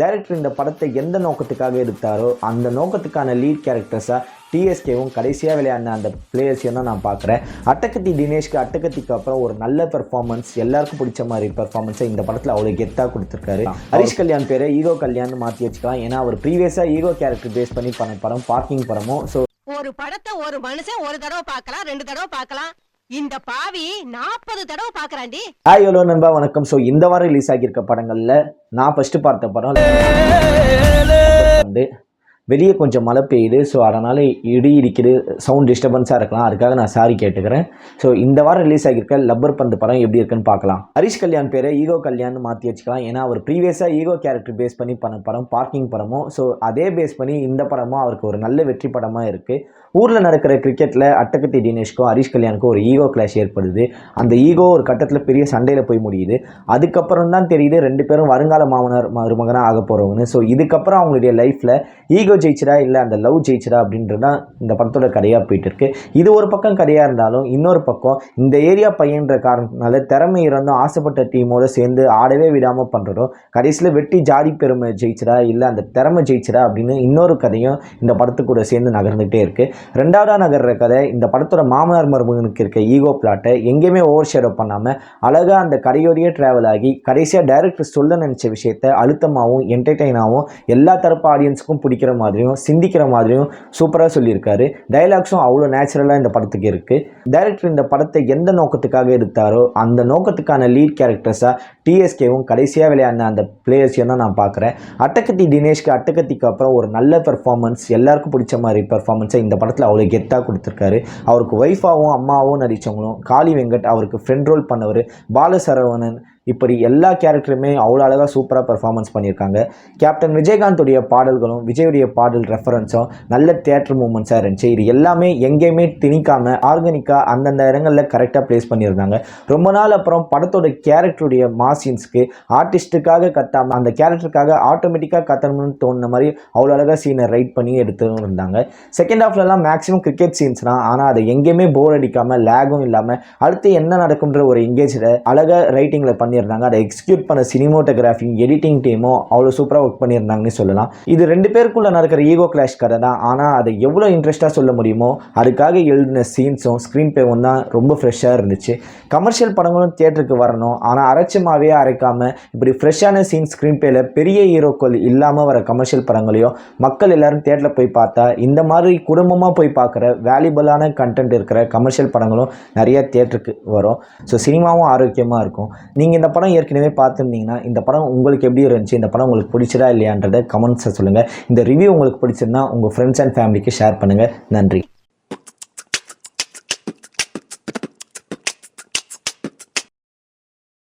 Director இந்த படத்தை எந்த நோக்கத்துக்காக எடுத்தாரோ அந்த நோக்கத்துக்கான லீட் கேரக்டர்ஸாக டிஎஸ்கேவும் கடைசியாக விளையாடின அந்த பிளேயர்ஸையும் தான் நான் பார்க்குறேன். அட்டகத்தி தினேஷ்க்கு அட்டகத்திக்கு அப்புறம் ஒரு நல்ல பெர்ஃபார்மன்ஸ் எல்லாருக்கும் பிடிச்ச மாதிரி பெர்ஃபார்மன்ஸை இந்த படத்தில் அவ்வளோ கெத்தாக கொடுத்துருக்காரு. ஹரிஷ் கல்யாண் பேரை ஈகோ கல்யாண் மாற்றி வச்சுக்கலாம். ஏன்னா அவர் ப்ரீவியஸாக ஈகோ கேரக்டர் பேஸ் பண்ணி பண்ண படம் பார்க்கிங் படமும் ஸோ ஒரு படத்தை ஒரு மனுஷன் ஒரு தடவை பார்க்கலாம் ரெண்டு தடவை பார்க்கலாம். இந்த பாவி நாற்பது தடவை பார்க்கறான்டி. ஹாய் ஹலோ நண்பா வணக்கம். ஸோ இந்த வாரம் ரிலீஸ் ஆகியிருக்க படங்களில் நான் ஃபஸ்ட்டு பார்த்த படம் வந்து வெளியே கொஞ்சம் மழை பெய்யுது. ஸோ அதனால் இடி இடிக்குது. சவுண்ட் டிஸ்டர்பன்ஸாக இருக்கலாம். அதுக்காக நான் சாரி கேட்டுக்கிறேன். ஸோ இந்த வாரம் ரிலீஸ் ஆகியிருக்க லப்பர் பந்து படம் எப்படி இருக்குன்னு பார்க்கலாம். ஹரிஷ் கல்யாண் பேரை ஈகோ கல்யாண் மாற்றி வச்சுக்கலாம். ஏன்னா அவர் ப்ரீவியஸாக ஈகோ கேரக்டர் பேஸ் பண்ணி பண்ண படம் பார்க்கிங் படமும். ஸோ அதே பேஸ் பண்ணி இந்த படமும் அவருக்கு ஒரு நல்ல வெற்றி படமாக இருக்குது ஊரில் நடக்கிற கிரிக்கெட்டில் அட்டகத்தி தினேஷ்க்கும் ஹரிஷ் கல்யாணுக்கும் ஒரு ஈகோ கிளாஷ் ஏற்படுது. அந்த ஈகோ ஒரு கட்டத்தில் பெரிய சண்டையில் போய் முடியுது. அதுக்கப்புறம் தான் தெரியுது ரெண்டு பேரும் வருங்கால மாமனார் மருமகனாக ஆக போகிறவங்கன்னு ஸோ இதுக்கப்புறம் அவங்களுடைய லைஃப்பில் ஈகோ ஜெயிச்சிடா இல்லை அந்த லவ் ஜெயிச்சிடா அப்படின்றது தான் இந்த படத்தோட கதையாக போயிட்டு இருக்கு இது ஒரு பக்கம் கதையாக இருந்தாலும் இன்னொரு பக்கம் இந்த ஏரியா பையன்ற காரணத்தினால திறமை இருந்தும் ஆசைப்பட்ட டீமோட சேர்ந்து ஆடவே விடாமல் பண்ணுறதும் கடைசியில் வெட்டி ஜாதி பெருமை ஜெயிச்சிடா இல்லை அந்த திறமை ஜெயிச்சிடா அப்படின்னு இன்னொரு கதையும் இந்த படத்து கூட சேர்ந்து நகர்ந்துகிட்டே இருக்குது ரெண்டாவதா நகர்ற கதை இந்த படத்தோட மாமனார் மருமகனுக்கு இருக்க ஈகோ பிளாட்டை எங்கேயுமே ஓவர் ஷேடோ பண்ணாமல் அழகாக அந்த கரையோடையே ட்ராவல் ஆகி கடைசியாக டைரக்டர் சொல்ல நினச்ச விஷயத்த அழுத்தமாகவும் என்டர்டெயினாகவும் எல்லா தரப்பு ஆடியன்ஸுக்கும் பிடிக்கிற மாதிரியும் சிந்திக்கிற மாதிரியும் சூப்பராக சொல்லியிருக்காரு. டைலாக்ஸும் அவ்வளோ நேச்சுரலாக இந்த படத்துக்கு இருக்குது டைரக்டர் இந்த படத்தை எந்த நோக்கத்துக்காக எடுத்தாரோ அந்த நோக்கத்துக்கான லீட் கேரக்டர்ஸாக டிஎஸ்கேவும் கடைசியாக விளையாடின அந்த பிளேயர்ஸையும் தான் நான் பார்க்குறேன். அட்டகத்தி தினேஷ்க்கு அட்டகத்திக்கு அப்புறம் ஒரு நல்ல பெர்ஃபார்மன்ஸ் எல்லாருக்கும் பிடிச்ச மாதிரி பெர்ஃபார்மன்ஸை இந்த படத்தில் அவ்வளோ கெத்தாக கொடுத்துருக்காரு. அவருக்கு ஒய்ஃபாகவும் அம்மாவும் நடித்தவங்களும் காளி வெங்கட் அவருக்கு ஃப்ரெண்ட் ரோல் பண்ணவர் பாலசரவணன் இப்படி எல்லா கேரக்டருமே அவ்வளோ அழகாக சூப்பராக பெர்ஃபார்மன்ஸ் பண்ணியிருக்காங்க. கேப்டன் விஜயகாந்துடைய பாடல்களும் விஜயுடைய பாடல் ரெஃபரன்ஸும் நல்ல தேட்டர் மூமெண்ட்ஸாக இருந்துச்சு. இது எல்லாமே எங்கேயுமே திணிக்காமல் ஆர்கானிக்காக அந்தந்த இடங்களில் கரெக்டாக ப்ளேஸ் பண்ணியிருந்தாங்க. ரொம்ப நாள் அப்புறம் படத்தோட கேரக்டருடைய சீன்ஸ்க்கு ஆர்டிஸ்ட்டுக்காக கத்தாமல் அந்த கேரக்டருக்காக ஆட்டோமேட்டிக்காக கத்தணும்னு தோணுன மாதிரி அவ்வளோ அழகாக சீனை ரைட் பண்ணி எடுத்து இருந்தாங்க. செகண்ட் ஹாஃப்லலாம் மேக்ஸிமம் கிரிக்கெட் சீன்ஸ் தான். ஆனால் அதை எங்கேயுமே போர் அடிக்காமல் லேகும் இல்லாமல் அடுத்து என்ன நடக்கும்ன்ற ஒரு எங்கேஜில் அழகாக ரைட்டிங்கில் பண்ணியிருந்தாங்க. அதை எக்ஸிக்யூட் பண்ண சினிமோட்டோகிராஃபி எடிட்டிங் டீமும் அவ்வளோ சூப்பராக ஒர்க் பண்ணியிருந்தாங்கன்னு சொல்லலாம். இது ரெண்டு பேருக்குள்ளே நடக்கிற ஈகோ கிளாஷ் கதை தான். ஆனால் அதை எவ்வளோ இன்ட்ரெஸ்ட்டாக சொல்ல முடியுமோ அதுக்காக எழுதின சீன்ஸும் ஸ்க்ரீன் பேவும் தான் ரொம்ப ஃப்ரெஷ்ஷாக இருந்துச்சு. கமர்ஷியல் படங்களும் தியேட்டருக்கு வரணும். ஆனால் அரைச்சமாகவே அரைக்காமல் இப்படி ஃப்ரெஷ்ஷான சீன் ஸ்க்ரீன் பேல பெரிய ஹீரோக்கள் இல்லாமல் வர கமர்ஷியல் படங்களையும் மக்கள் எல்லாரும் தேட்டரில் போய் பார்த்தா இந்த மாதிரி குடும்பமாக போய் பார்க்குற வேல்யூபிளான கண்டென்ட் இருக்கிற கமர்ஷியல் படங்களும் நிறைய தேட்டருக்கு வரும். ஸோ சினிமாவும் ஆரோக்கியமாக இருக்கும். நீங்கள் இந்த படம் ஏற்கனவே பார்த்துருந்தீங்கன்னா இந்த படம் உங்களுக்கு எப்படி இருந்துச்சு? இந்த படம் உங்களுக்கு பிடிச்சதா இல்லையான்றதை கமெண்ட்ஸை சொல்லுங்கள் இந்த ரிவ்யூ உங்களுக்கு பிடிச்சிருந்தா உங்கள் ஃப்ரெண்ட்ஸ் அண்ட் ஃபேமிலிக்கு ஷேர் பண்ணுங்கள் நன்றி.